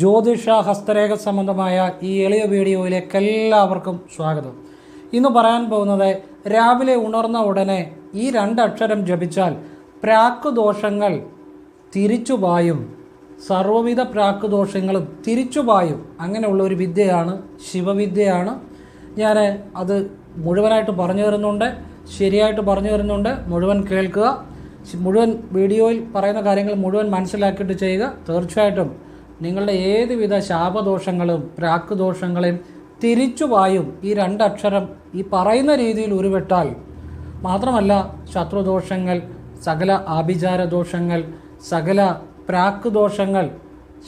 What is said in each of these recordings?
ജ്യോതിഷ ഹസ്തരേഖ സംബന്ധമായ ഈ എളിയ വീഡിയോയിലേക്ക് എല്ലാവർക്കും സ്വാഗതം. ഇന്ന് പറയാൻ പോകുന്നത് രാവിലെ ഉണർന്ന ഉടനെ ഈ രണ്ടക്ഷരം ജപിച്ചാൽ പ്രാക്കുദോഷങ്ങൾ തിരിച്ചുപായും സർവവിധ പ്രാക്കുദോഷങ്ങളും തിരിച്ചുപായും അങ്ങനെയുള്ള ഒരു വിദ്യയാണ് ശിവവിദ്യയാണ്. ഞാൻ അത് മുഴുവനായിട്ട് പറഞ്ഞു തരുന്നുണ്ട്. ശരിയായിട്ട് പറഞ്ഞു തരുന്നുണ്ട്. മുഴുവൻ കേൾക്കുക. മുഴുവൻ വീഡിയോയിൽ പറയുന്ന കാര്യങ്ങൾ മുഴുവൻ മനസ്സിലാക്കിയിട്ട് ചെയ്യുക. തീർച്ചയായിട്ടും നിങ്ങളുടെ ഏതുവിധ ശാപദോഷങ്ങളും പ്രാക്കുദോഷങ്ങളെയും തിരിച്ചുപായും ഈ രണ്ടക്ഷരം ഈ പറയുന്ന രീതിയിൽ ഉരുവിട്ടാൽ മാത്രമല്ല ശത്രുദോഷങ്ങൾ സകല ആഭിചാര ദോഷങ്ങൾ സകല പ്രാക്കുദോഷങ്ങൾ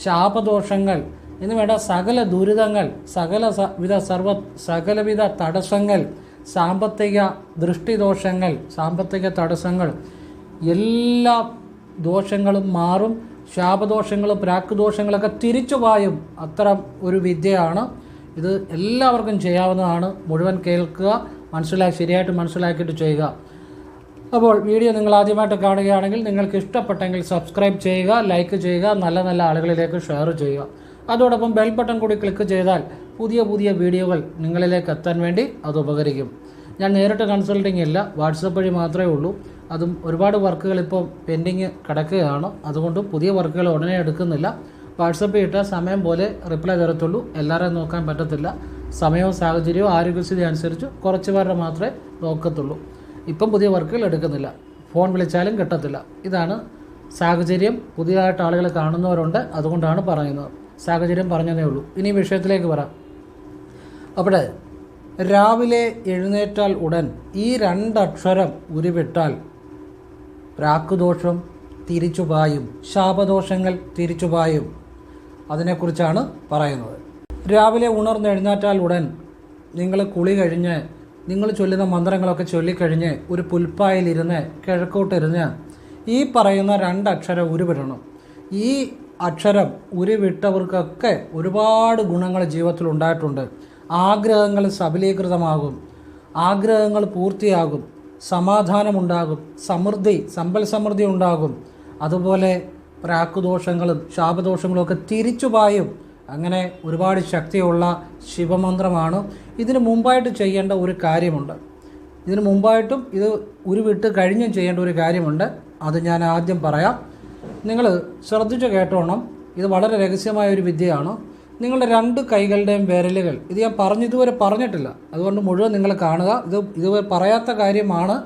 ശാപദോഷങ്ങൾ എന്ന് വേണ്ട സകല ദുരിതങ്ങൾ സകല വിധ സർവ സകലവിധ തടസ്സങ്ങൾ സാമ്പത്തിക ദൃഷ്ടിദോഷങ്ങൾ സാമ്പത്തിക തടസ്സങ്ങൾ എല്ലാ ദോഷങ്ങളും മാറും. ശാപദോഷങ്ങളും പ്രാക്കുദോഷങ്ങളൊക്കെ തിരിച്ചു പായും. അത്തരം ഒരു വിദ്യയാണ്. ഇത് എല്ലാവർക്കും ചെയ്യാവുന്നതാണ്. മുഴുവൻ കേൾക്കുക മനസ്സിലാക്കി ശരിയായിട്ട് മനസ്സിലാക്കിയിട്ട് ചെയ്യുക. അപ്പോൾ വീഡിയോ നിങ്ങൾ ആദ്യമായിട്ട് കാണുകയാണെങ്കിൽ നിങ്ങൾക്ക് ഇഷ്ടപ്പെട്ടെങ്കിൽ സബ്സ്ക്രൈബ് ചെയ്യുക ലൈക്ക് ചെയ്യുക നല്ല നല്ല ആളുകളിലേക്ക് ഷെയർ ചെയ്യുക. അതോടൊപ്പം ബെൽ ബട്ടൺ കൂടി ക്ലിക്ക് ചെയ്താൽ പുതിയ പുതിയ വീഡിയോകൾ നിങ്ങളിലേക്ക് എത്താൻ വേണ്ടി അത് ഉപകരിക്കും. ഞാൻ നേരിട്ട് കൺസൾട്ടിംഗ് ഇല്ല വാട്സപ്പ് വഴി മാത്രമേ ഉള്ളൂ. അതും ഒരുപാട് വർക്കുകൾ ഇപ്പോൾ പെൻഡിങ് കിടക്കുകയാണ്. അതുകൊണ്ട് പുതിയ വർക്കുകൾ ഉടനെ എടുക്കുന്നില്ല. വാട്സപ്പിൽ ഇട്ടാൽ സമയം പോലെ റിപ്ലൈ തരത്തുള്ളൂ. എല്ലാവരെയും നോക്കാൻ പറ്റത്തില്ല. സമയവും സാഹചര്യവും ആരോഗ്യസ്ഥിതി അനുസരിച്ച് കുറച്ച് പേരുടെ മാത്രമേ നോക്കത്തുള്ളൂ. ഇപ്പം പുതിയ വർക്കുകൾ എടുക്കുന്നില്ല. ഫോൺ വിളിച്ചാലും കിട്ടത്തില്ല. ഇതാണ് സാഹചര്യം. പുതിയതായിട്ട് ആളുകൾ കാണുന്നവരുണ്ട്. അതുകൊണ്ടാണ് പറയുന്നത്. സാഹചര്യം പറഞ്ഞതേ ഉള്ളൂ. ഇനി വിഷയത്തിലേക്ക് വരാം. അവിടെ രാവിലെ എഴുന്നേറ്റാൽ ഉടൻ ഈ രണ്ടക്ഷരം ഉരുവിട്ടാൽ പ്രാക്കുദോഷം തിരിച്ചുപായും ശാപദോഷങ്ങൾ തിരിച്ചുപായും അതിനെക്കുറിച്ചാണ് പറയുന്നത്. രാവിലെ ഉണർന്നെഴുന്നേറ്റാൽ ഉടൻ നിങ്ങൾ കുളി കഴിഞ്ഞ് നിങ്ങൾ ചൊല്ലുന്ന മന്ത്രങ്ങളൊക്കെ ചൊല്ലിക്കഴിഞ്ഞ് ഒരു പുൽപ്പായിലിരുന്ന് കിഴക്കോട്ടിരുന്ന് ഈ പറയുന്ന രണ്ടക്ഷരം ഉരുവിടണം. ഈ അക്ഷരം ഉരുവിട്ടവർക്കൊക്കെ ഒരുപാട് ഗുണങ്ങൾ ജീവിതത്തിൽ ഉണ്ടായിട്ടുണ്ട്. ആഗ്രഹങ്ങൾ സബലീകൃതമാകും. ആഗ്രഹങ്ങൾ പൂർത്തിയാകും. സമാധാനമുണ്ടാകും. സമൃദ്ധി സമ്പൽ സമൃദ്ധി ഉണ്ടാകും. അതുപോലെ പ്രാക്കുദോഷങ്ങളും ശാപദോഷങ്ങളും ഒക്കെ തിരിച്ചു തിരിച്ചുപായും അങ്ങനെ ഒരുപാട് ശക്തിയുള്ള ശിവമന്ത്രമാണ്. ഇതിന് മുമ്പായിട്ട് ചെയ്യേണ്ട ഒരു കാര്യമുണ്ട്. ഇതിന് മുമ്പായിട്ടും ഇത് ഒരു ഉരുവിട്ട് കഴിഞ്ഞും ചെയ്യേണ്ട ഒരു കാര്യമുണ്ട്. അത് ഞാൻ ആദ്യം പറയാം. നിങ്ങൾ ശ്രദ്ധിച്ച് കേട്ടോണം. ഇത് വളരെ രഹസ്യമായ ഒരു വിദ്യയാണ്. നിങ്ങളുടെ രണ്ട് കൈകളുടെയും വിരലുകൾ. ഇത് ഞാൻ പറഞ്ഞു ഇതുവരെ പറഞ്ഞിട്ടില്ല. അതുകൊണ്ട് മുഴുവൻ നിങ്ങൾ കാണുക. ഇത് ഇതുവരെ പറയാത്ത കാര്യമാണ്.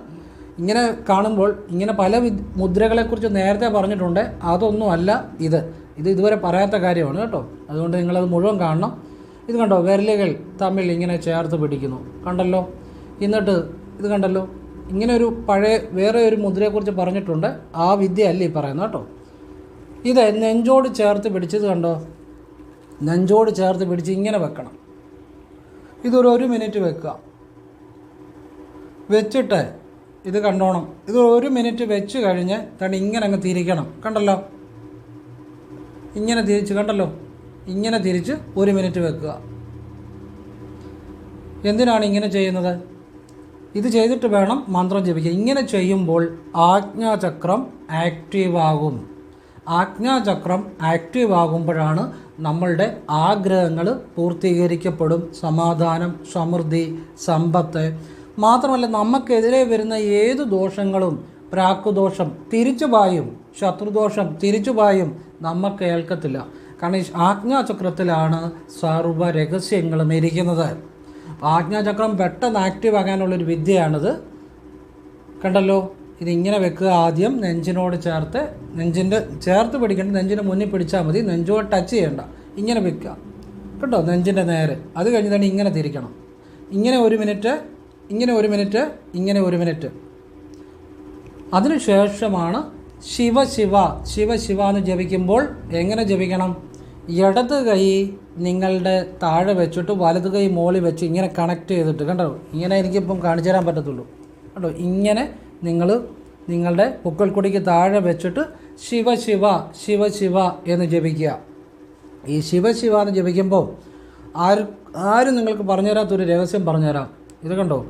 ഇങ്ങനെ കാണുമ്പോൾ ഇങ്ങനെ പല മുദ്രകളെക്കുറിച്ച് നേരത്തെ പറഞ്ഞിട്ടുണ്ട്. അതൊന്നുമല്ല ഇത്. ഇത് ഇതുവരെ പറയാത്ത കാര്യമാണ് കേട്ടോ. അതുകൊണ്ട് നിങ്ങളത് മുഴുവൻ കാണണം. ഇത് കണ്ടോ? വിരലുകൾ തമ്മിൽ ഇങ്ങനെ ചേർത്ത് പിടിക്കുന്നു. കണ്ടല്ലോ? എന്നിട്ട് ഇത് കണ്ടല്ലോ? ഇങ്ങനെ ഒരു പഴയ വേറെ ഒരു മുദ്രയെക്കുറിച്ച് പറഞ്ഞിട്ടുണ്ട്. ആ വിദ്യ അല്ല ഈ പറയുന്നത് കേട്ടോ? ഇത് നെഞ്ചോട് ചേർത്ത് പിടിച്ചത് കണ്ടോ? നെഞ്ചോട് ചേർത്ത് പിടിച്ച് ഇങ്ങനെ വെക്കണം. ഇതൊരു ഒരു മിനിറ്റ് വെക്കുക. വെച്ചിട്ട് ഇത് കണ്ടോണം. ഇത് ഒരു മിനിറ്റ് വെച്ച് കഴിഞ്ഞ് തണി ഇങ്ങനെ അങ്ങ് തിരിക്കണം. കണ്ടല്ലോ? ഇങ്ങനെ തിരിച്ച് കണ്ടല്ലോ? ഇങ്ങനെ തിരിച്ച് ഒരു മിനിറ്റ് വെക്കുക. എന്തിനാണ് ഇങ്ങനെ ചെയ്യുന്നത്? ഇത് ചെയ്തിട്ട് വേണം മന്ത്രം ജപിക്കുക ഇങ്ങനെ ചെയ്യുമ്പോൾ ആജ്ഞാചക്രം ആക്റ്റീവ് ആകും ആജ്ഞാചക്രം ആക്റ്റീവ് ആകുമ്പോഴാണ് നമ്മളുടെ ആഗ്രഹങ്ങൾ പൂർത്തീകരിക്കപ്പെടും. സമാധാനം സമൃദ്ധി സമ്പത്ത്. മാത്രമല്ല നമുക്കെതിരെ വരുന്ന ഏത് ദോഷങ്ങളും പ്രാക്കുദോഷം തിരിച്ചുപായും ശത്രുദോഷം തിരിച്ചുപായും നമുക്ക് ഏൽക്കത്തില്ല. കാരണം ആജ്ഞാചക്രത്തിലാണ് സർവ രഹസ്യങ്ങളും ഇരിക്കുന്നത്. ആജ്ഞാചക്രം പെട്ടെന്ന് ആക്റ്റീവ് ആകാനുള്ളൊരു വിദ്യയാണിത്. കണ്ടല്ലോ? ഇത് ഇങ്ങനെ വെക്കുക ആദ്യം നെഞ്ചിനോട് ചേർത്ത് നെഞ്ചിന്റെ ചേർത്ത് പിടിക്കേണ്ട നെഞ്ചിന് മുന്നിൽ പിടിച്ചാൽ മതി നെഞ്ചോട് ടച്ച് ചെയ്യണ്ട. ഇങ്ങനെ വെക്കുക. കേട്ടോ? നെഞ്ചിന്റെ നേരെ. അത് കഴിഞ്ഞ് തന്നെ ഇങ്ങനെ തിരിക്കണം. ഇങ്ങനെ ഒരു മിനിറ്റ് ഇങ്ങനെ ഒരു മിനിറ്റ് ഇങ്ങനെ ഒരു മിനിറ്റ്. അതിനുശേഷമാണ് ശിവ ശിവ. ശിവ ശിവ എന്ന് ജപിക്കുമ്പോൾ എങ്ങനെ ജപിക്കണം? ഇടത് കൈ നിങ്ങളുടെ താഴെ വെച്ചിട്ട് വലത് കൈ മോളി വെച്ച് ഇങ്ങനെ കണക്ട് ചെയ്തിട്ട്. കണ്ടോ? ഇങ്ങനെ എനിക്കിപ്പം കാണിച്ചു തരാൻ പറ്റത്തുള്ളൂ. കണ്ടോ ഇങ്ങനെ നിങ്ങൾ നിങ്ങളുടെ പൊക്കൽക്കൊടിക്ക് താഴെ വെച്ചിട്ട് ശിവ ശിവ ശിവ ശിവ എന്ന് ജപിക്കുക. ഈ ശിവ ശിവ എന്ന് ജപിക്കുമ്പോൾ ആര് ആരും നിങ്ങൾക്ക് പറഞ്ഞുതരാത്തൊരു രഹസ്യം പറഞ്ഞുതരാം. ഇത് കണ്ടോ?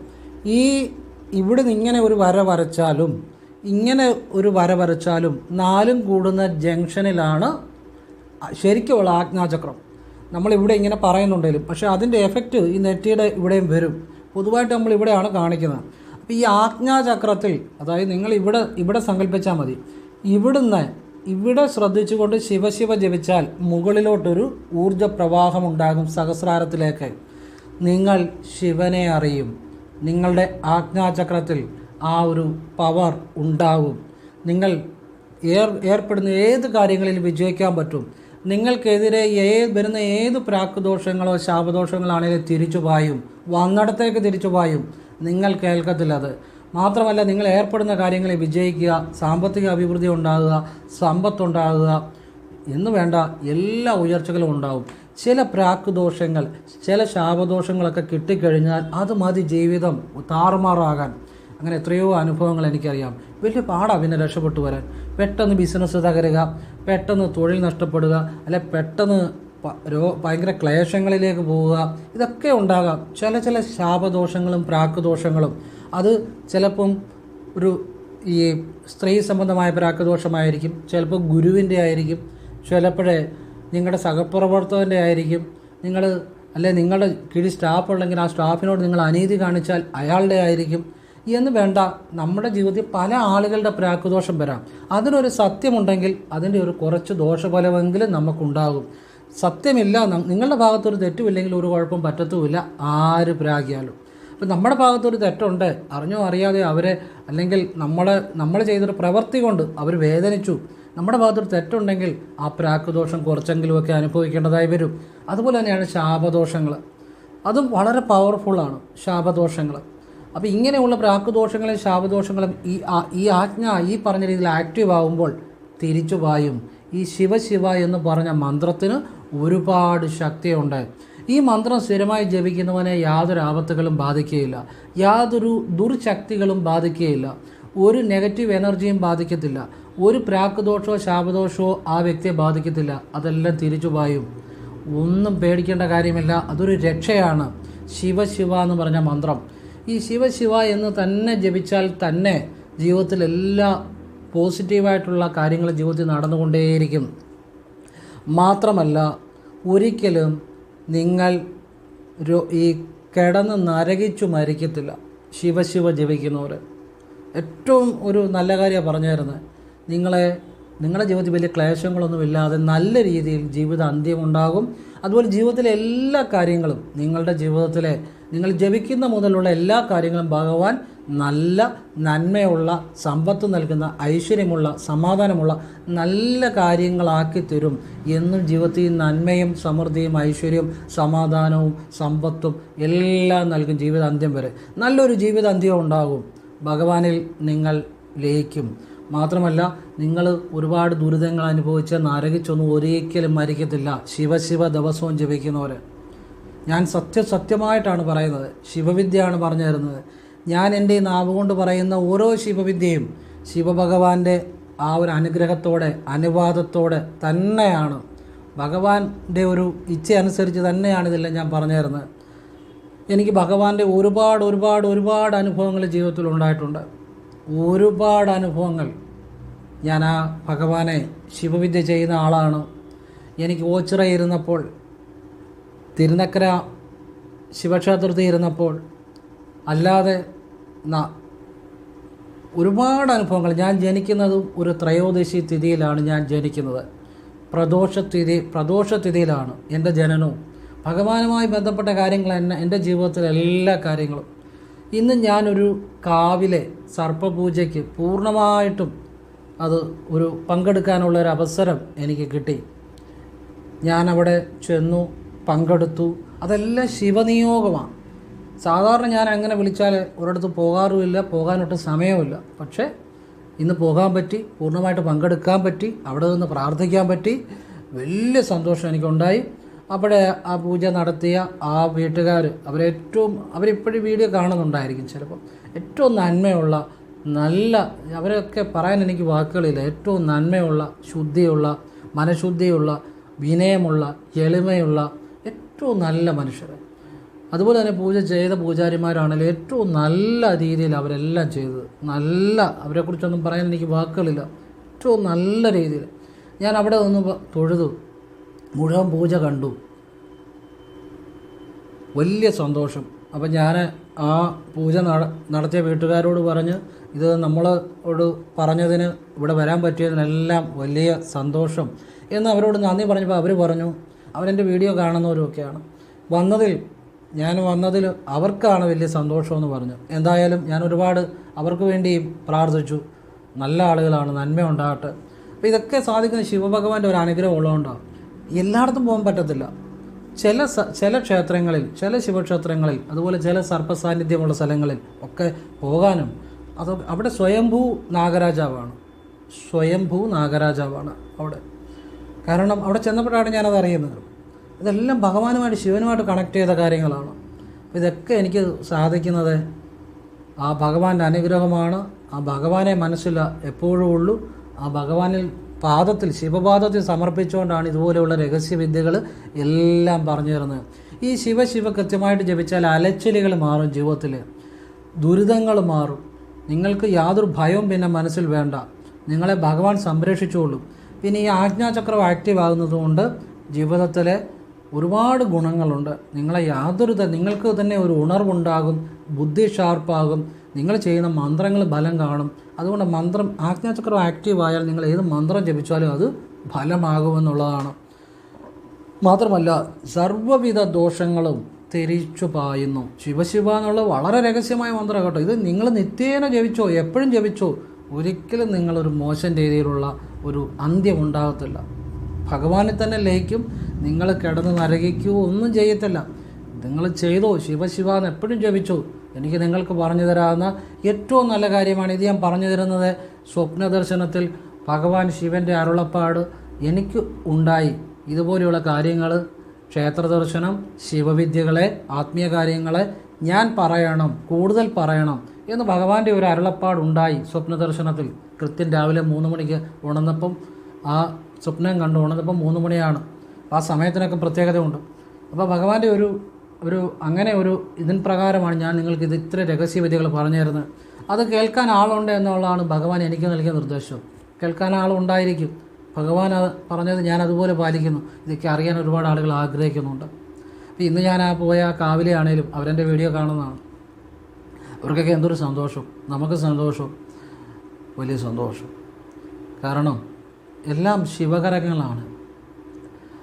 ഈ ഇവിടെ നിന്ന് ഇങ്ങനെ ഒരു വര വരച്ചാലും ഇങ്ങനെ ഒരു വര വരച്ചാലും നാലും കൂടുന്ന ജംഗ്ഷനിലാണ് ശരിക്കുമുള്ള ആജ്ഞാചക്രം. നമ്മളിവിടെ ഇങ്ങനെ പറയുന്നുണ്ടെങ്കിലും പക്ഷേ അതിന്റെ എഫക്റ്റ് ഈ നെറ്റിയുടെ ഇവിടെയും വരും. പൊതുവായിട്ട് നമ്മൾ ഇവിടെയാണ് കാണിക്കുന്നത്. ഈ ആജ്ഞാചക്രത്തിൽ അതായത് നിങ്ങൾ ഇവിടെ ഇവിടെ സങ്കല്പിച്ചാൽ മതി. ഇവിടുന്ന് ഇവിടെ ശ്രദ്ധിച്ചുകൊണ്ട് ശിവശിവ ജപിച്ചാൽ മുകളിലോട്ടൊരു ഊർജ പ്രവാഹം ഉണ്ടാകും സഹസ്രാരത്തിലേക്ക്. നിങ്ങൾ ശിവനെ അറിയും. നിങ്ങളുടെ ആജ്ഞാചക്രത്തിൽ ആ ഒരു പവർ ഉണ്ടാകും. നിങ്ങൾ ഏർ ഏർപ്പെടുന്ന ഏത് കാര്യങ്ങളിൽ വിജയിക്കാൻ പറ്റും. നിങ്ങൾക്കെതിരെ ഏ വരുന്ന ഏത് പ്രാക്കുദോഷങ്ങളോ ശാപദോഷങ്ങളാണെങ്കിലും തിരിച്ചു പായും വന്നിടത്തേക്ക് തിരിച്ചു പായും നിങ്ങൾ കേൾക്കത്തില്ലത് മാത്രമല്ല നിങ്ങൾ ഏർപ്പെടുന്ന കാര്യങ്ങളെ വിജയിക്കുക സാമ്പത്തിക അഭിവൃദ്ധി ഉണ്ടാകുക സമ്പത്തുണ്ടാകുക എന്ന് വേണ്ട എല്ലാ ഉയർച്ചകളും ഉണ്ടാവും. ചില പ്രാക്കുദോഷങ്ങൾ ചില ശാപദോഷങ്ങളൊക്കെ കിട്ടിക്കഴിഞ്ഞാൽ അത് മതി ജീവിതം താറുമാറാകാൻ. അങ്ങനെ എത്രയോ അനുഭവങ്ങൾ എനിക്കറിയാം. വലിയ പാടാണ് പിന്നെ രക്ഷപ്പെട്ടു വരാൻ. പെട്ടെന്ന് ബിസിനസ് തകരുക പെട്ടെന്ന് തൊഴിൽ നഷ്ടപ്പെടുക അല്ലെ പെട്ടെന്ന് ഭയങ്കര ക്ലേശങ്ങളിലേക്ക് പോവുക ഇതൊക്കെ ഉണ്ടാകാം. ചില ചില ശാപദോഷങ്ങളും പ്രാക്കുദോഷങ്ങളും. അത് ചിലപ്പം ഒരു ഈ സ്ത്രീ സംബന്ധമായ പ്രാക്കുദോഷമായിരിക്കും ചിലപ്പോൾ ഗുരുവിന്റെ ആയിരിക്കും ചിലപ്പോഴേ നിങ്ങളുടെ സഹപ്രവർത്തകന്റെ ആയിരിക്കും. നിങ്ങൾ അല്ലെ നിങ്ങളുടെ കീഴിൽ സ്റ്റാഫ് ഉണ്ടെങ്കിൽ ആ സ്റ്റാഫിനോട് നിങ്ങൾ അനീതി കാണിച്ചാൽ അയാളുടെ ആയിരിക്കും. എന്ന് വേണ്ട നമ്മുടെ ജീവിതത്തിൽ പല ആളുകളുടെ പ്രാക്കുദോഷം വരാം. അതിനൊരു സത്യമുണ്ടെങ്കിൽ അതിന്റെ ഒരു കുറച്ച് ദോഷഫലമെങ്കിലും നമുക്കുണ്ടാകും. സത്യമില്ല നിങ്ങളുടെ ഭാഗത്തൊരു തെറ്റുമില്ലെങ്കിൽ ഒരു കുഴപ്പം പറ്റത്തുമില്ല ആര് പ്രാഗിയാലും. അപ്പം നമ്മുടെ ഭാഗത്തൊരു തെറ്റുണ്ട് അറിഞ്ഞോ അറിയാതെ അവരെ അല്ലെങ്കിൽ നമ്മൾ നമ്മൾ ചെയ്തൊരു പ്രവൃത്തി കൊണ്ട് അവർ വേദനിച്ചു. നമ്മുടെ ഭാഗത്തൊരു തെറ്റുണ്ടെങ്കിൽ ആ പ്രാക്കുദോഷം കുറച്ചെങ്കിലുമൊക്കെ അനുഭവിക്കേണ്ടതായി വരും. അതുപോലെ തന്നെയാണ് ശാപദോഷങ്ങൾ അതും വളരെ പവർഫുള്ളാണ് ശാപദോഷങ്ങൾ അപ്പോൾ ഇങ്ങനെയുള്ള പ്രാക്കുദോഷങ്ങളും ശാപദോഷങ്ങളും ഈ ഈ ആജ്ഞ ഈ പറഞ്ഞ രീതിയിൽ ആക്റ്റീവ് ആകുമ്പോൾ തിരിച്ചു പായും ഈ ശിവശിവ എന്ന് പറഞ്ഞ മന്ത്രത്തിന് ഒരുപാട് ശക്തിയുണ്ട്. ഈ മന്ത്രം സ്ഥിരമായി ജപിക്കുന്നവനെ യാതൊരു ആപത്തുകളും ബാധിക്കുകയില്ല. യാതൊരു ദുർശക്തികളും ബാധിക്കുകയില്ല. ഒരു നെഗറ്റീവ് എനർജിയും ബാധിക്കത്തില്ല. ഒരു പ്രാക്കുദോഷമോ ശാപദോഷമോ ആ വ്യക്തിയെ ബാധിക്കത്തില്ല. അതെല്ലാം തിരിച്ചു പായും. ഒന്നും പേടിക്കേണ്ട കാര്യമില്ല. അതൊരു രക്ഷയാണ്. ശിവശിവ എന്ന് പറഞ്ഞ മന്ത്രം. ഈ ശിവശിവ എന്ന് തന്നെ ജപിച്ചാൽ തന്നെ ജീവിതത്തിൽ എല്ലാ പോസിറ്റീവായിട്ടുള്ള കാര്യങ്ങൾ ജീവിതത്തിൽ നടന്നുകൊണ്ടേയിരിക്കും. മാത്രമല്ല ഒരിക്കലും നിങ്ങൾ ഈ കിടന്ന് നരകിച്ചു മരിക്കത്തില്ല. ശിവശിവ ജപിക്കുന്നവർ ഏറ്റവും ഒരു നല്ല കാര്യമാണ് പറഞ്ഞായിരുന്നു നിങ്ങളെ നിങ്ങളുടെ ജീവിതത്തിൽ വലിയ ക്ലേശങ്ങളൊന്നുമില്ലാതെ നല്ല രീതിയിൽ ജീവിത അന്ത്യമുണ്ടാകും. അതുപോലെ ജീവിതത്തിലെ എല്ലാ കാര്യങ്ങളും നിങ്ങളുടെ ജീവിതത്തിലെ നിങ്ങൾ ജപിക്കുന്ന മുതലുള്ള എല്ലാ കാര്യങ്ങളും ഭഗവാൻ നല്ല നന്മയുള്ള സമ്പത്ത് നൽകുന്ന ഐശ്വര്യമുള്ള സമാധാനമുള്ള നല്ല കാര്യങ്ങളാക്കി തരും. എന്നും ജീവിതത്തിൽ നന്മയും സമൃദ്ധിയും ഐശ്വര്യവും സമാധാനവും സമ്പത്തും എല്ലാം നൽകും ജീവിതാന്ത്യം വരെ. നല്ലൊരു ജീവിതാന്ത്യം ഉണ്ടാകും. ഭഗവാനിൽ നിങ്ങൾ ലയിക്കും. മാത്രമല്ല നിങ്ങൾ ഒരുപാട് ദുരിതങ്ങൾ അനുഭവിച്ച് നരകിച്ചൊന്നും ഒരിക്കലും മരിക്കത്തില്ല. ശിവശിവ ദിവസവും ജപിക്കുന്നവർ ഞാൻ സത്യസത്യമായിട്ടാണ് പറയുന്നത്. ശിവവിദ്യയാണ് പറഞ്ഞു തരുന്നത്. ഞാൻ എന്റെ നാവ് കൊണ്ട് പറയുന്ന ഓരോ ശിവവിദ്യയും ശിവഭഗവാന്റെ ആ ഒരു അനുഗ്രഹത്തോടെ അനുവാദത്തോടെ തന്നെയാണ്. ഭഗവാന്റെ ഒരു ഇച്ഛ അനുസരിച്ച് തന്നെയാണ് ഇതെല്ലാം ഞാൻ പറഞ്ഞു തരുന്നത്. എനിക്ക് ഭഗവാന്റെ ഒരുപാട് ഒരുപാട് ഒരുപാട് അനുഭവങ്ങൾ ജീവിതത്തിൽ ഉണ്ടായിട്ടുണ്ട്. ഒരുപാട് അനുഭവങ്ങൾ ഞാൻ ആ ഭഗവാനെ ശിവവിദ്യ ചെയ്യുന്ന ആളാണ്. എനിക്ക് ഓച്ചിറ ഇരുന്നപ്പോൾ തിരുനക്കര ശിവക്ഷേത്രത്തിൽ ഇരുന്നപ്പോൾ അല്ലാതെ ഒരുപാട് അനുഭവങ്ങൾ. ഞാൻ ജനിക്കുന്നതും ഒരു ത്രയോദശി തിഥിയിലാണ് ഞാൻ ജനിക്കുന്നത്. പ്രദോഷ തിഥി പ്രദോഷ തിഥിയിലാണ് എന്റെ ജനനവും. ഭഗവാനുമായി ബന്ധപ്പെട്ട കാര്യങ്ങൾ എന്നെ എന്റെ ജീവിതത്തിലെ എല്ലാ കാര്യങ്ങളും. ഇന്ന് ഞാനൊരു കാവിലെ സർപ്പപൂജയ്ക്ക് പൂർണമായിട്ടും അത് ഒരു പങ്കെടുക്കാനുള്ള ഒരു അവസരം എനിക്ക് കിട്ടി. ഞാനവിടെ ചെന്നു പങ്കെടുത്തു. അതെല്ലാം ശിവനിയോഗമാണ്. സാധാരണ ഞാൻ അങ്ങനെ വിളിച്ചാൽ ഒരിടത്ത് പോകാറുമില്ല പോകാനൊട്ട് സമയമില്ല പക്ഷേ ഇന്ന് പോകാൻ പറ്റി പൂർണമായിട്ട് പങ്കെടുക്കാൻ പറ്റി അവിടെ നിന്ന് പ്രാർത്ഥിക്കാൻ പറ്റി വലിയ സന്തോഷം എനിക്കുണ്ടായി. അവിടെ ആ പൂജ നടത്തിയ ആ വീട്ടുകാർ അവരേറ്റവും അവരിപ്പോഴും വീഡിയോ കാണുന്നുണ്ടായിരിക്കും ചിലപ്പം. ഏറ്റവും നന്മയുള്ള നല്ല അവരൊക്കെ പറയാൻ എനിക്ക് വാക്കുകളില്ല. ഏറ്റവും നന്മയുള്ള ശുദ്ധിയുള്ള മനഃശുദ്ധിയുള്ള വിനയമുള്ള എളിമയുള്ള ഏറ്റവും നല്ല മനുഷ്യർ അതുപോലെ തന്നെ പൂജ ചെയ്ത പൂജാരിമാരാണെങ്കിലും ഏറ്റവും നല്ല രീതിയിൽ അവരെല്ലാം ചെയ്തത്. നല്ല അവരെക്കുറിച്ചൊന്നും പറയാൻ എനിക്ക് വാക്കുകളില്ല. ഏറ്റവും നല്ല രീതിയിൽ. ഞാൻ അവിടെ നിന്ന് തൊഴുതു. മുഴുവൻ പൂജ കണ്ടു. വലിയ സന്തോഷം. അപ്പം ഞാൻ ആ പൂജ നട നടത്തിയ വീട്ടുകാരോട് പറഞ്ഞ് ഇത് നമ്മളോട് പറഞ്ഞതിന് ഇവിടെ വരാൻ പറ്റിയതിനെല്ലാം വലിയ സന്തോഷം. എന്ന് അവരോട് നന്ദി പറഞ്ഞപ്പോൾ അവർ പറഞ്ഞു അവരെന്റെ വീഡിയോ കാണുന്നവരുമൊക്കെയാണ് വന്നതിൽ ഞാൻ വന്നതിൽ അവർക്കാണ് വലിയ സന്തോഷമെന്ന് പറഞ്ഞു. എന്തായാലും ഞാൻ ഒരുപാട് അവർക്ക് വേണ്ടിയും പ്രാർത്ഥിച്ചു. നല്ല ആളുകളാണ് നന്മ ഉണ്ടാകട്ടെ അപ്പോൾ ഇതൊക്കെ സാധിക്കുന്ന ശിവഭഗവാന്റെ ഒരു അനുഗ്രഹം ഉള്ളതുകൊണ്ടാണ് എല്ലായിടത്തും പോകാൻ പറ്റത്തില്ല. ചില ചില ക്ഷേത്രങ്ങളിൽ ചില ശിവക്ഷേത്രങ്ങളിൽ അതുപോലെ ചില സർപ്പസാന്നിധ്യമുള്ള സ്ഥലങ്ങളിൽ ഒക്കെ പോകാനും അത് അവിടെ സ്വയംഭൂ നാഗരാജാവാണ്. സ്വയംഭൂ നാഗരാജാവാണ് അവിടെ. കാരണം അവിടെ ചെന്നപ്പോഴാണ് ഞാനത് അറിയുന്നത്. ഇതെല്ലാം ഭഗവാനുമായിട്ട് ശിവനുമായിട്ട് കണക്ട് ചെയ്ത കാര്യങ്ങളാണ്. ഇതൊക്കെ എനിക്ക് സാധിക്കുന്നത് ആ ഭഗവാന്റെ അനുഗ്രഹമാണ്. ആ ഭഗവാനെ മനസ്സിൽ എപ്പോഴും ഉള്ളൂ. ആ ഭഗവാനിൽ പാദത്തിൽ ശിവപാദത്തിൽ സമർപ്പിച്ചുകൊണ്ടാണ് ഇതുപോലെയുള്ള രഹസ്യവിദ്യകൾ എല്ലാം പറഞ്ഞു തരുന്നത്. ഈ ശിവ ശിവ കൃത്യമായിട്ട് ജപിച്ചാൽ അലച്ചിലുകൾ മാറും ജീവിതത്തിൽ ദുരിതങ്ങൾ മാറും. നിങ്ങൾക്ക് യാതൊരു ഭയവും പിന്നെ മനസ്സിൽ വേണ്ട. നിങ്ങളെ ഭഗവാൻ സംരക്ഷിച്ചോളും. പിന്നെ ഈ ആജ്ഞാചക്രം ആക്റ്റീവ് ആകുന്നതുകൊണ്ട് ജീവിതത്തിലെ ഒരുപാട് ഗുണങ്ങളുണ്ട്. നിങ്ങളെ യാതൊരു നിങ്ങൾക്ക് തന്നെ ഒരു ഉണർവുണ്ടാകും ബുദ്ധി ഷാർപ്പാകും നിങ്ങൾ ചെയ്യുന്ന മന്ത്രങ്ങൾ ഫലം കാണും. അതുകൊണ്ട് മന്ത്രം ആജ്ഞാചക്രം ആക്റ്റീവ് ആയാൽ നിങ്ങൾ ഏത് മന്ത്രം ജപിച്ചാലും അത് ഫലമാകുമെന്നുള്ളതാണ്. മാത്രമല്ല സർവവിധ ദോഷങ്ങളും തിരിച്ചു പായുന്നു. ശിവശിവ എന്നുള്ള വളരെ രഹസ്യമായ മന്ത്രം കേട്ടോ. ഇത് നിങ്ങൾ നിത്യേന ജപിച്ചോ എപ്പോഴും ജപിച്ചോ ഒരിക്കലും നിങ്ങളൊരു മോശം രീതിയിലുള്ള ഒരു അന്ത്യം ഉണ്ടാകത്തില്ല. ഭഗവാനിൽ തന്നെ ലയിക്കും. നിങ്ങൾ കിടന്ന് നരകിക്കുകയോ ഒന്നും ചെയ്യത്തില്ല. നിങ്ങൾ ചെയ്തോ? ശിവശിവ എന്ന് എപ്പോഴും ജപിച്ചോ? എനിക്ക് നിങ്ങൾക്ക് പറഞ്ഞു തരാവുന്ന ഏറ്റവും നല്ല കാര്യമാണ് ഇത് ഞാൻ പറഞ്ഞു തരുന്നത്. സ്വപ്ന ദർശനത്തിൽ ഭഗവാൻ ശിവന്റെ അരുളപ്പാട് എനിക്ക് ഉണ്ടായി. ഇതുപോലെയുള്ള കാര്യങ്ങൾ ക്ഷേത്ര ദർശനം ശിവവിദ്യകളെ ആത്മീയ കാര്യങ്ങളെ ഞാൻ പറയണം കൂടുതൽ പറയണം എന്ന് ഭഗവാന്റെ ഒരു അരുളപ്പാടുണ്ടായി സ്വപ്ന ദർശനത്തിൽ. കൃത്യം രാവിലെ മൂന്ന് മണിക്ക് ഉണർന്നപ്പം ആ സ്വപ്നം കണ്ടു ഉണർന്നപ്പം മൂന്ന് മണിയാണ്. ആ സമയത്തിനൊക്കെ പ്രത്യേകതയുണ്ട്. അപ്പോൾ ഭഗവാന്റെ ഒരു ഒരു അങ്ങനെ ഒരു ഇതിൻ പ്രകാരമാണ് ഞാൻ നിങ്ങൾക്ക് ഇത് ഇത്ര രഹസ്യവിദ്യകൾ പറഞ്ഞു തരുന്നത്. അത് കേൾക്കാൻ ആളുണ്ട് എന്നുള്ളതാണ് ഭഗവാൻ എനിക്ക് നൽകിയ നിർദ്ദേശം. കേൾക്കാൻ ആളുണ്ടായിരിക്കും ഭഗവാൻ അത് പറഞ്ഞത് ഞാൻ അതുപോലെ പാലിക്കുന്നു. ഇതൊക്കെ അറിയാൻ ഒരുപാട് ആളുകൾ ആഗ്രഹിക്കുന്നുണ്ട്. അപ്പോൾ ഇന്ന് ഞാൻ ആ പോയ കാവിലെയാണേലും അവരെന്റെ വീഡിയോ കാണുന്നതാണ്. അവർക്കൊക്കെ എന്തൊരു സന്തോഷം. നമുക്ക് സന്തോഷം. വലിയ സന്തോഷം. കാരണം എല്ലാം ശിവകരങ്ങളാണ്.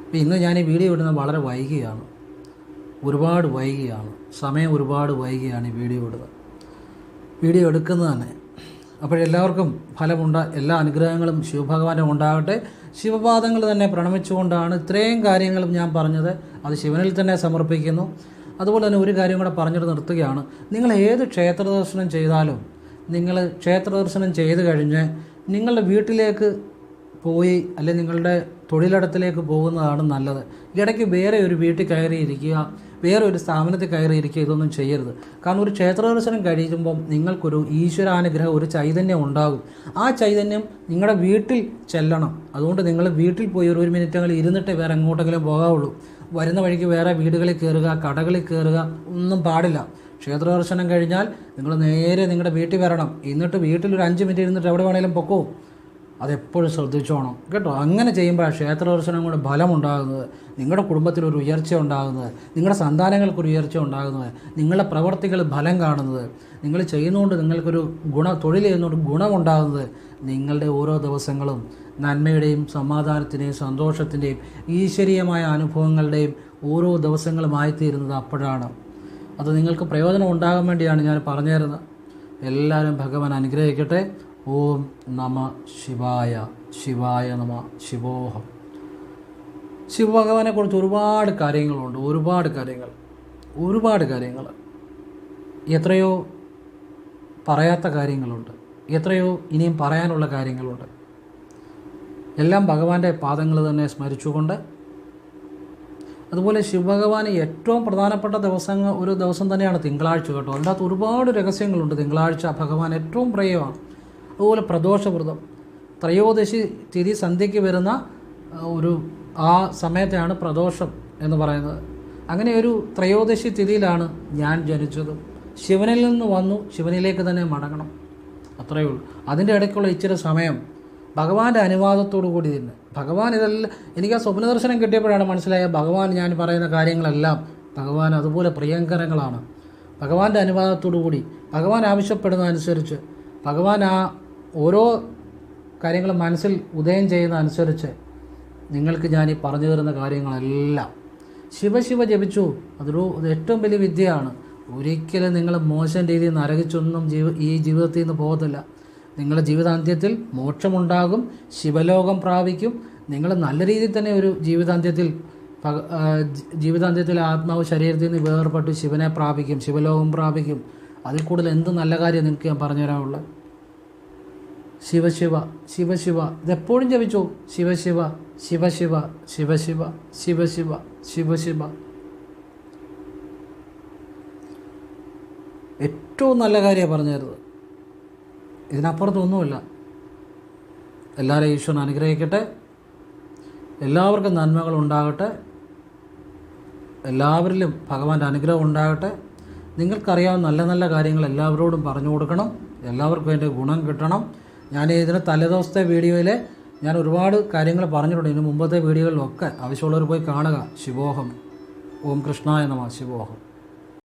അപ്പോൾ ഇന്ന് ഞാൻ ഈ വീഡിയോ ഇടുന്നത് വളരെ വൈകിയാണ്. ഒരുപാട് വൈകിയാണ്. സമയം ഒരുപാട് വൈകിയാണ് ഈ വീഡിയോ ഇടുന്നത്. വീഡിയോ എടുക്കുന്നത് തന്നെ. അപ്പോഴെല്ലാവർക്കും ഫലമുണ്ട എല്ലാ അനുഗ്രഹങ്ങളും ശിവഭഗവാന്റെ ഉണ്ടാകട്ടെ. ശിവപാദങ്ങൾ തന്നെ പ്രണമിച്ചുകൊണ്ടാണ് ഇത്രയും കാര്യങ്ങളും ഞാൻ പറഞ്ഞത്. അത് ശിവനിൽ തന്നെ സമർപ്പിക്കുന്നു. അതുപോലെ തന്നെ ഒരു കാര്യം കൂടെ പറഞ്ഞിട്ട് നിർത്തുകയാണ്. നിങ്ങൾ ഏത് ക്ഷേത്ര ദർശനം ചെയ്താലും നിങ്ങൾ ക്ഷേത്ര ദർശനം ചെയ്ത് കഴിഞ്ഞ് നിങ്ങളുടെ വീട്ടിലേക്ക് പോയി അല്ലെങ്കിൽ നിങ്ങളുടെ തൊഴിലിടത്തിലേക്ക് പോകുന്നതാണ് നല്ലത്. ഇടയ്ക്ക് വേറെ ഒരു വീട്ടിൽ കയറിയിരിക്കുക വേറെ ഒരു സ്ഥാപനത്തിൽ കയറിയിരിക്കുക ഇതൊന്നും ചെയ്യരുത്. കാരണം ഒരു ക്ഷേത്ര ദർശനം കഴിയുമ്പം നിങ്ങൾക്കൊരു ഈശ്വരാനുഗ്രഹം ഒരു ചൈതന്യം ഉണ്ടാകും. ആ ചൈതന്യം നിങ്ങളുടെ വീട്ടിൽ ചെല്ലണം. അതുകൊണ്ട് നിങ്ങൾ വീട്ടിൽ പോയി ഒരു ഒരു മിനിറ്റെങ്കിലും ഇരുന്നിട്ട് വേറെ എങ്ങോട്ടെങ്കിലും പോകാവുള്ളൂ. വരുന്ന വഴിക്ക് വേറെ വീടുകളിൽ കയറുക കടകളിൽ കയറുക ഒന്നും പാടില്ല. ക്ഷേത്ര ദർശനം കഴിഞ്ഞാൽ നിങ്ങൾ നേരെ നിങ്ങളുടെ വീട്ടിൽ വരണം. എന്നിട്ട് വീട്ടിൽ ഒരു അഞ്ച് മിനിറ്റ് ഇരുന്നിട്ട് എവിടെ വേണേലും പൊക്കോ. അതെപ്പോഴും ശ്രദ്ധിച്ചോണം കേട്ടോ? അങ്ങനെ ചെയ്യുമ്പോഴാണ് ക്ഷേത്ര ദർശനം കൊണ്ട് ഫലമുണ്ടാകുന്നത്. നിങ്ങളുടെ കുടുംബത്തിലൊരു ഉയർച്ച ഉണ്ടാകുന്നത്. നിങ്ങളുടെ സന്താനങ്ങൾക്കൊരു ഉയർച്ച ഉണ്ടാകുന്നത്. നിങ്ങളുടെ പ്രവർത്തികൾ ഫലം കാണുന്നത്. നിങ്ങൾ ചെയ്യുന്നതുകൊണ്ട് നിങ്ങൾക്കൊരു ഗുണ തൊഴിൽ ചെയ്യുന്നതുകൊണ്ട് ഗുണമുണ്ടാകുന്നത് നിങ്ങളുടെ ഓരോ ദിവസങ്ങളും നന്മയുടെയും സമാധാനത്തിന്റെയും സന്തോഷത്തിന്റെയും ഈശ്വരീയമായ അനുഭവങ്ങളുടെയും ഓരോ ദിവസങ്ങളുമായി തീരുന്നത് അപ്പോഴാണ്. അത് നിങ്ങൾക്ക് പ്രയോജനം ഉണ്ടാകാൻ വേണ്ടിയാണ് ഞാൻ പറഞ്ഞു തരുന്നത് എല്ലാവരും ഭഗവാൻ അനുഗ്രഹിക്കട്ടെ. ഓം നമ ശിവായ ശിവായ നമ ശിവോഹം. ശിവഭഗവാനെ കുറിച്ച് ഒരുപാട് കാര്യങ്ങളുണ്ട് ഒരുപാട് കാര്യങ്ങൾ ഒരുപാട് കാര്യങ്ങൾ. എത്രയോ പറയാത്ത കാര്യങ്ങളുണ്ട് എത്രയോ ഇനിയും പറയാനുള്ള കാര്യങ്ങളുണ്ട്. എല്ലാം ഭഗവാന്റെ പാദങ്ങൾ തന്നെ സ്മരിച്ചുകൊണ്ട് അതുപോലെ ശിവഭഗവാന് ഏറ്റവും പ്രധാനപ്പെട്ട ദിവസങ്ങൾ ഒരു ദിവസം തന്നെയാണ് തിങ്കളാഴ്ച കേട്ടോ. അതിനകത്ത് ഒരുപാട് രഹസ്യങ്ങളുണ്ട് തിങ്കളാഴ്ച ഭഗവാൻ ഏറ്റവും പ്രിയമാണ്. അതുപോലെ പ്രദോഷവ്രതം. ത്രയോദശി തിരി സന്ധ്യയ്ക്ക് വരുന്ന ഒരു ആ സമയത്തെയാണ് പ്രദോഷം എന്ന് പറയുന്നത്. അങ്ങനെ ഒരു ത്രയോദശി തിരിയിലാണ് ഞാൻ ജനിച്ചത്. ശിവനിൽ നിന്ന് വന്നു ശിവനിലേക്ക് തന്നെ മടങ്ങണം. അത്രയേ ഉള്ളൂ. അതിന്റെ ഇടയ്ക്കുള്ള ഇച്ചിരി സമയം ഭഗവാന്റെ അനുവാദത്തോടു കൂടി തന്നെ. ഭഗവാൻ ഇതെല്ലാം എനിക്ക് ആ സ്വപ്ന ദർശനം കിട്ടിയപ്പോഴാണ് മനസ്സിലായ ഭഗവാൻ ഞാൻ പറയുന്ന കാര്യങ്ങളെല്ലാം ഭഗവാൻ അതുപോലെ പ്രിയങ്കരങ്ങളാണ്. ഭഗവാന്റെ അനുവാദത്തോടു കൂടി ഭഗവാൻ ആവശ്യപ്പെടുന്ന അനുസരിച്ച് ഭഗവാൻ ആ ഓരോ കാര്യങ്ങളും മനസ്സിൽ ഉദയം ചെയ്യുന്ന അനുസരിച്ച് നിങ്ങൾക്ക് ഞാൻ ഈ പറഞ്ഞു തരുന്ന കാര്യങ്ങളെല്ലാം ശിവശിവ ജപിച്ചു. അതൊരു ഏറ്റവും വലിയ വിദ്യയാണ്. ഒരിക്കലും നിങ്ങൾ മോശം രീതിയിൽ നരകിച്ചൊന്നും ജീവ ഈ ജീവിതത്തിൽ നിന്ന് പോകത്തില്ല. നിങ്ങളുടെ ജീവിതാന്ത്യത്തിൽ മോക്ഷമുണ്ടാകും ശിവലോകം പ്രാപിക്കും. നിങ്ങൾ നല്ല രീതിയിൽ തന്നെ ഒരു ജീവിതാന്ത്യത്തിൽ ജീവിതാന്ത്യത്തിൽ ആത്മാവ് ശരീരത്തിൽ നിന്ന് വേർപെട്ട് ശിവനെ പ്രാപിക്കും ശിവലോകം പ്രാപിക്കും. അതിൽ കൂടുതൽ എന്ത് നല്ല കാര്യം നിങ്ങൾക്ക് ഞാൻ പറഞ്ഞുതരാനുള്ളത് ശിവശിവ ശിവശിവ ഇതെപ്പോഴും ജപിച്ചു ശിവശിവ ശിവശിവ ശിവശിവ ശിവശിവ ശിവശിവ ഏറ്റവും നല്ല കാര്യമാണ് പറഞ്ഞു തരുന്നത് ഇതിനപ്പുറത്തൊന്നുമില്ല എല്ലാവരെയും ഈശ്വരൻ അനുഗ്രഹിക്കട്ടെ എല്ലാവർക്കും നന്മകൾ ഉണ്ടാകട്ടെ എല്ലാവരിലും ഭഗവാന്റെ അനുഗ്രഹം ഉണ്ടാകട്ടെ നിങ്ങൾക്കറിയാവുന്ന നല്ല നല്ല കാര്യങ്ങൾ എല്ലാവരോടും പറഞ്ഞു കൊടുക്കണം. എല്ലാവർക്കും അതിന്റെ ഗുണം കിട്ടണം. ഞാൻ ഇതിന് തലേദിവസത്തെ വീഡിയോയിൽ ഞാൻ ഒരുപാട് കാര്യങ്ങൾ പറഞ്ഞിട്ടുണ്ട്. ഇതിന് മുമ്പത്തെ വീഡിയോകളിലൊക്കെ ആവശ്യമുള്ളവർ പോയി കാണുക. ശിവോഹം. ഓം കൃഷ്ണ എന്ന ശിവോഹം.